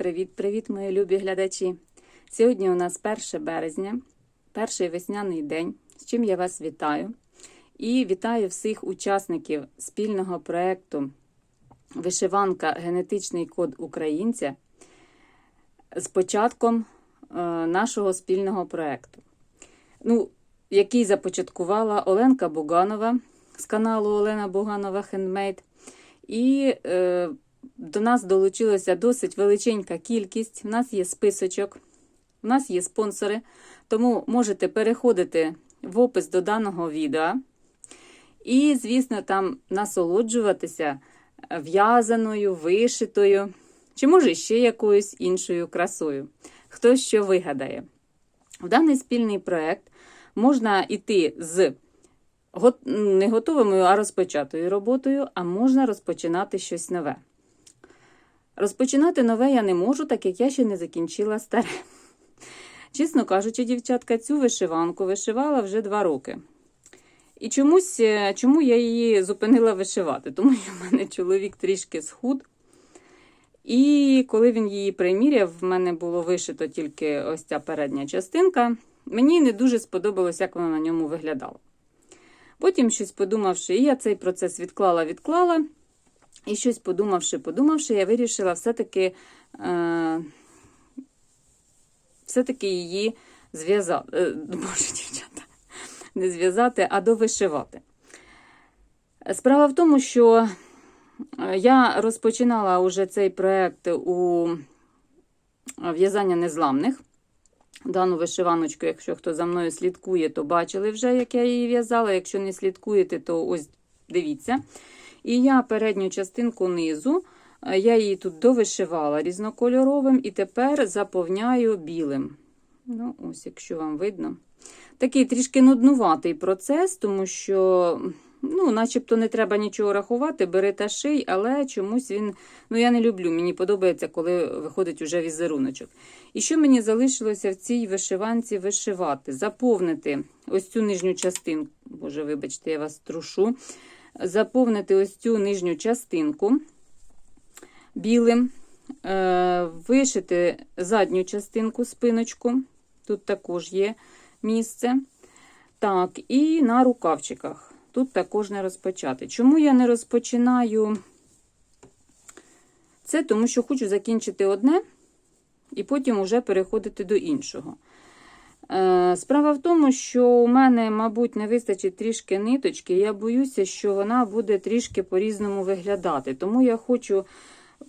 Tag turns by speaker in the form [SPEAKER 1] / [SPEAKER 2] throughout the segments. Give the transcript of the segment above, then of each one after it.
[SPEAKER 1] Привіт-привіт, мої любі глядачі! Сьогодні у нас 1 березня, перший весняний день, з чим я вас вітаю. І вітаю всіх учасників спільного проєкту Вишиванка Генетичний код українця з початком е, нашого спільного проєкту, ну, який започаткувала Оленка Буганова з каналу Олена Буганова Хендмейд. І е, до нас долучилася досить величенька кількість. У нас є списочок, у нас є спонсори, тому можете переходити в опис до даного відео. І, звісно, там насолоджуватися в'язаною, вишитою, чи може ще якоюсь іншою красою. Хто що вигадає. В даний спільний проєкт можна йти з не готовою, а розпочатою роботою, а можна розпочинати щось нове. Розпочинати нове я не можу, так як я ще не закінчила старе. Чесно кажучи, дівчатка, цю вишиванку вишивала вже два роки. І чомусь, чому я її зупинила вишивати? Тому що в мене чоловік трішки схуд. І коли він її приміряв, в мене було вишито тільки ось ця передня частинка. Мені не дуже сподобалось, як вона на ньому виглядала. Потім, щось подумавши, я цей процес відклала-відклала. І щось подумавши, подумавши, я вирішила все-таки е, все-таки її зв'язати. Е, боже, дівчата, не зв'язати, а довишивати. Справа в тому, що я розпочинала уже цей проєкт у в'язання незламних. Дану вишиваночку, якщо хто за мною слідкує, то бачили вже, як я її в'язала. Якщо не слідкуєте, то ось дивіться. І я передню частинку низу, я її тут довишивала різнокольоровим і тепер заповняю білим. Ну, ось, якщо вам видно. Такий трішки нуднуватий процес, тому що, ну, начебто не треба нічого рахувати, бери та ший, але чомусь він, ну, я не люблю, мені подобається, коли виходить уже візеруночок. І що мені залишилося в цій вишиванці вишивати? Заповнити ось цю нижню частинку, боже, вибачте, я вас трушу заповнити ось цю нижню частинку білим, е, вишити задню частинку спиночку, тут також є місце. Так, і на рукавчиках. Тут також не розпочати. Чому я не розпочинаю це? Тому що хочу закінчити одне і потім вже переходити до іншого. Е, справа в тому, що у мене, мабуть, не вистачить трішки ниточки. Я боюся, що вона буде трішки по-різному виглядати. Тому я хочу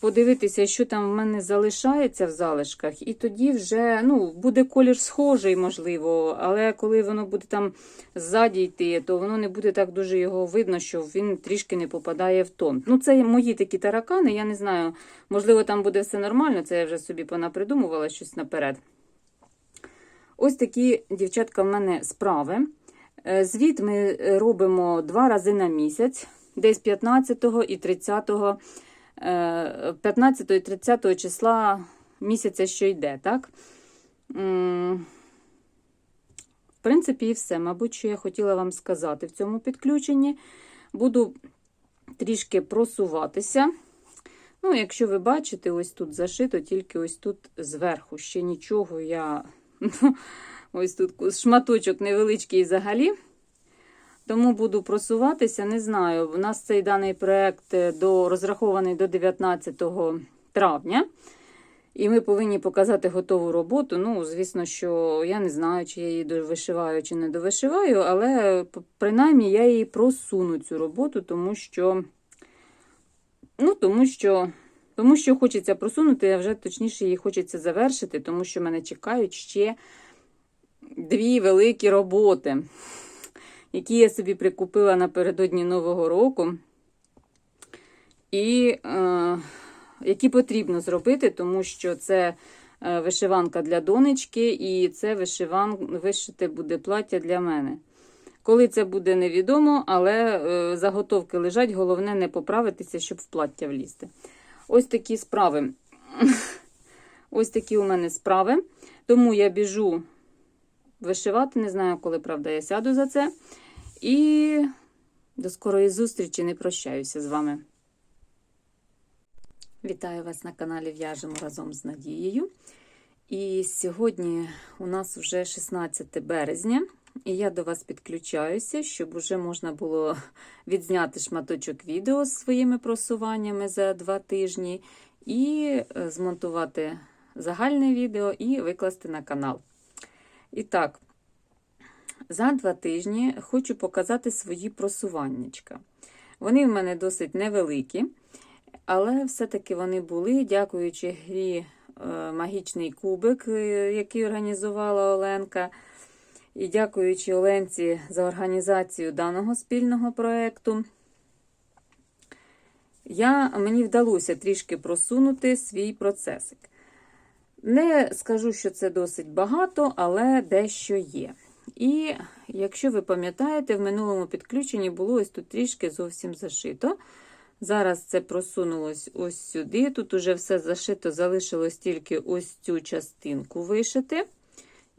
[SPEAKER 1] подивитися, що там в мене залишається в залишках, і тоді вже ну, буде колір схожий, можливо, але коли воно буде там ззаді йти, то воно не буде так дуже його видно, що він трішки не попадає в тон. Ну, Це мої такі таракани, я не знаю, можливо, там буде все нормально, це я вже собі понапридумувала щось наперед. Ось такі, дівчатка, в мене справи. Е, звіт ми робимо два рази на місяць, десь 15 і 30 15 е, і 30 числа місяця, що йде, так? В принципі, і все. Мабуть, що я хотіла вам сказати в цьому підключенні. Буду трішки просуватися. Ну, якщо ви бачите, ось тут зашито, тільки ось тут зверху. Ще нічого я Ось тут шматочок невеличкий взагалі. Тому буду просуватися, не знаю. У нас цей даний проєкт е, до, розрахований до 19 травня. І ми повинні показати готову роботу. Ну, звісно, що я не знаю, чи я її довишиваю, чи не довишиваю, але принаймні я її просуну цю роботу, тому що, ну, тому що, тому що хочеться просунути, а вже точніше її хочеться завершити, тому що мене чекають ще дві великі роботи, які я собі прикупила напередодні Нового року. І е, які потрібно зробити, тому що це е, вишиванка для донечки, і це вишиван, вишите буде плаття для мене. Коли це буде невідомо, але е, заготовки лежать, головне не поправитися, щоб в плаття влізти. Ось такі справи. Ось такі у мене справи. Тому я біжу вишивати. Не знаю, коли, правда, я сяду за це. І до скорої зустрічі не прощаюся з вами. Вітаю вас на каналі В'яжемо разом з Надією. І сьогодні у нас вже 16 березня, і я до вас підключаюся, щоб уже можна було відзняти шматочок відео з своїми просуваннями за два тижні, і е, змонтувати загальне відео і викласти на канал. І так, за два тижні хочу показати свої просуваннячка. Вони в мене досить невеликі. Але все-таки вони були, дякуючи грі е, Магічний кубик, е, який організувала Оленка. І дякуючи Оленці за організацію даного спільного проєкту, я, мені вдалося трішки просунути свій процесик. Не скажу, що це досить багато, але дещо є. І якщо ви пам'ятаєте, в минулому підключенні було ось тут трішки зовсім зашито. Зараз це просунулось ось сюди. Тут уже все зашито, залишилось тільки ось цю частинку вишити.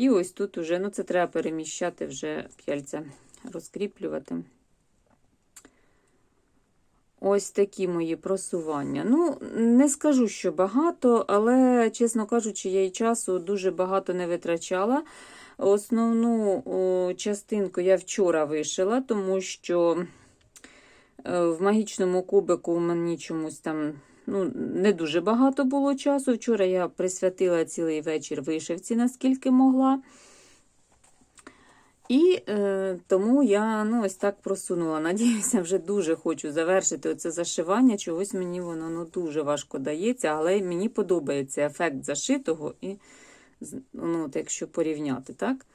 [SPEAKER 1] І ось тут уже, ну це треба переміщати вже п'яльця, розкріплювати. Ось такі мої просування. Ну, не скажу, що багато, але, чесно кажучи, я і часу дуже багато не витрачала. Основну частинку я вчора вишила, тому що. В магічному кубику мені чомусь там ну, не дуже багато було часу. Вчора я присвятила цілий вечір вишивці, наскільки могла. І е, тому я ну, ось так просунула. Надіюся, вже дуже хочу завершити оце зашивання. Чогось мені воно ну, дуже важко дається, але мені подобається ефект зашитого, і, ну, от якщо порівняти, так?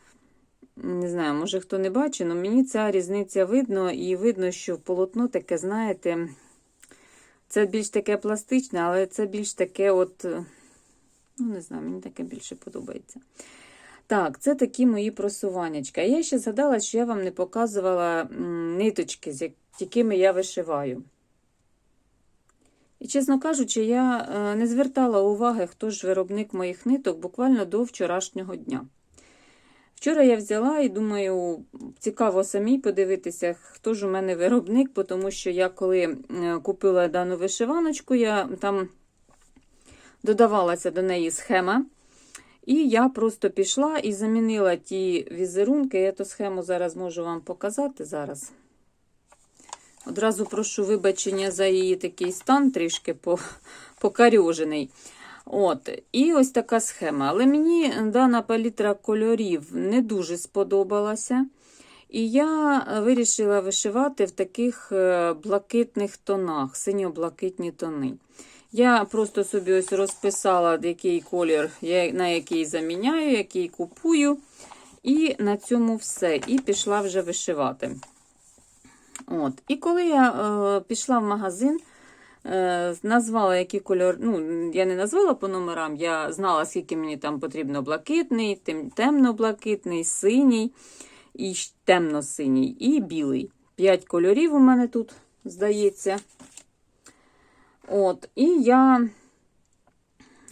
[SPEAKER 1] Не знаю, може хто не бачить, але мені ця різниця видно, і видно, що полотно таке, знаєте, це більш таке пластичне, але це більш таке, от, ну, не знаю, мені таке більше подобається. Так, це такі мої просуваннячка. Я ще згадала, що я вам не показувала ниточки, з якими я вишиваю. І, чесно кажучи, я не звертала уваги, хто ж виробник моїх ниток буквально до вчорашнього дня. Вчора я взяла і думаю, цікаво самій подивитися, хто ж у мене виробник, тому що я коли купила дану вишиваночку, я там додавалася до неї схема. І я просто пішла і замінила ті візерунки. Я ту схему зараз можу вам показати. зараз. Одразу прошу вибачення за її такий стан, трішки покарьожений. От, І ось така схема. Але мені дана палітра кольорів не дуже сподобалася. І я вирішила вишивати в таких е, блакитних тонах, синьо-блакитні тони. Я просто собі ось розписала, який колір, на який заміняю, який купую. І на цьому все. І пішла вже вишивати. От. І коли я е, пішла в магазин, назвала, який кольор. Ну, я не назвала по номерам, я знала, скільки мені там потрібно блакитний, темно-блакитний, синій, і темно-синій, і білий. П'ять кольорів у мене тут, здається. От, І я,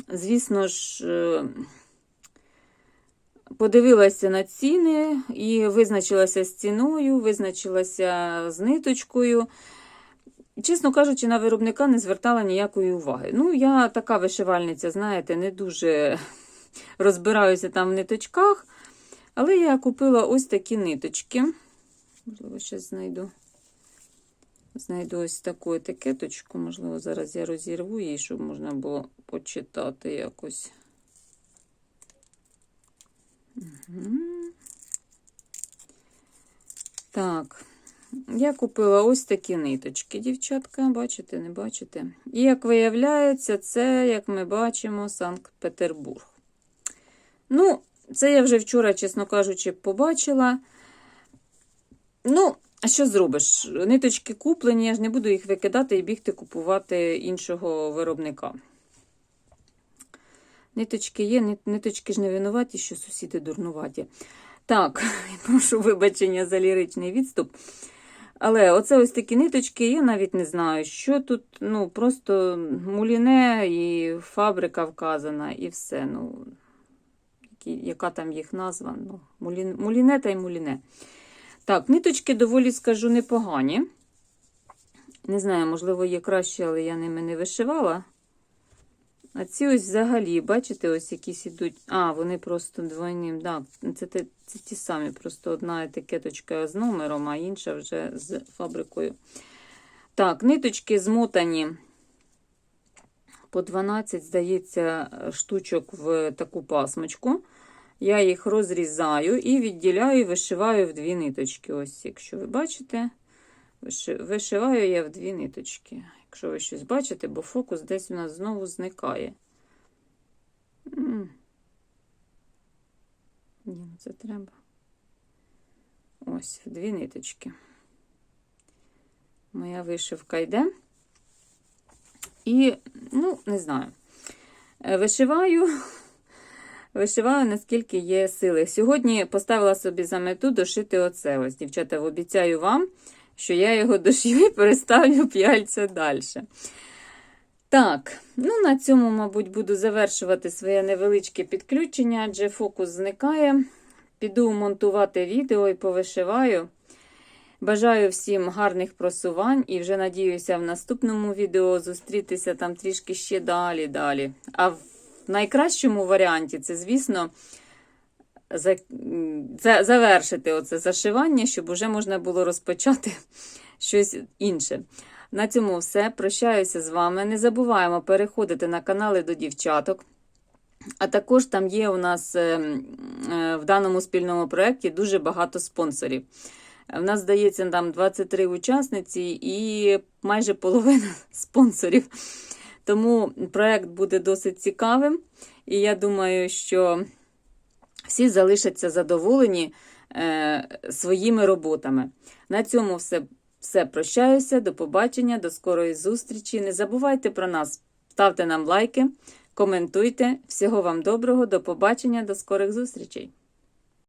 [SPEAKER 1] звісно ж, е, подивилася на ціни і визначилася з ціною, визначилася з ниточкою. Чесно кажучи, на виробника не звертала ніякої уваги. Ну, я така вишивальниця, знаєте, не дуже розбираюся там в ниточках. Але я купила ось такі ниточки. Можливо, зараз знайду. Знайду ось таку етикеточку. Можливо, зараз я розірву її, щоб можна було почитати якось. Угу. Так. Я купила ось такі ниточки, дівчатка, бачите, не бачите? І, як виявляється, це, як ми бачимо, Санкт-Петербург. Ну, це я вже вчора, чесно кажучи, побачила. Ну, а що зробиш? Ниточки куплені, я ж не буду їх викидати і бігти купувати іншого виробника. Ниточки є, ниточки ж не винуваті, що сусіди дурнуваті. Так, прошу вибачення за ліричний відступ. Але оце ось такі ниточки, я навіть не знаю, що тут, ну, просто муліне і фабрика вказана, і все. ну, Яка там їх назва? ну, муліне та й муліне. Так, ниточки доволі скажу непогані. Не знаю, можливо, є краще, але я ними не вишивала. А ці ось взагалі, бачите, ось якісь ідуть. А, вони просто двойним. Да, це, те- це ті самі, просто одна етикеточка з номером, а інша вже з фабрикою. Так, ниточки змотані по 12, здається, штучок в таку пасмочку. Я їх розрізаю і відділяю, вишиваю в дві ниточки. Ось, якщо ви бачите, вишиваю я в дві ниточки. Якщо ви щось бачите, бо фокус десь у нас знову зникає. Ні, ну це треба. Ось, дві ниточки. Моя вишивка йде. І, ну, не знаю. Е, Вишиваю, вишиваю, наскільки є сили. Сьогодні поставила собі за мету дошити оце. Ось, дівчата, обіцяю вам, що я його дошью і переставлю п'яльця далі. Так, ну на цьому, мабуть, буду завершувати своє невеличке підключення, адже фокус зникає. Піду монтувати відео і повишиваю. Бажаю всім гарних просувань і вже надіюся в наступному відео зустрітися там трішки ще далі. далі. А в найкращому варіанті це, звісно, завершити оце зашивання, щоб уже можна було розпочати щось інше. На цьому все. Прощаюся з вами. Не забуваємо переходити на канали до дівчаток. А також там є у нас е, е, в даному спільному проєкті дуже багато спонсорів. В нас, здається, там 23 учасниці і майже половина спонсорів. Тому проєкт буде досить цікавим. І я думаю, що всі залишаться задоволені е, своїми роботами. На цьому все, все прощаюся. До побачення, до скорої зустрічі. Не забувайте про нас, ставте нам лайки, коментуйте. Всього вам доброго, до побачення, до скорих зустрічей!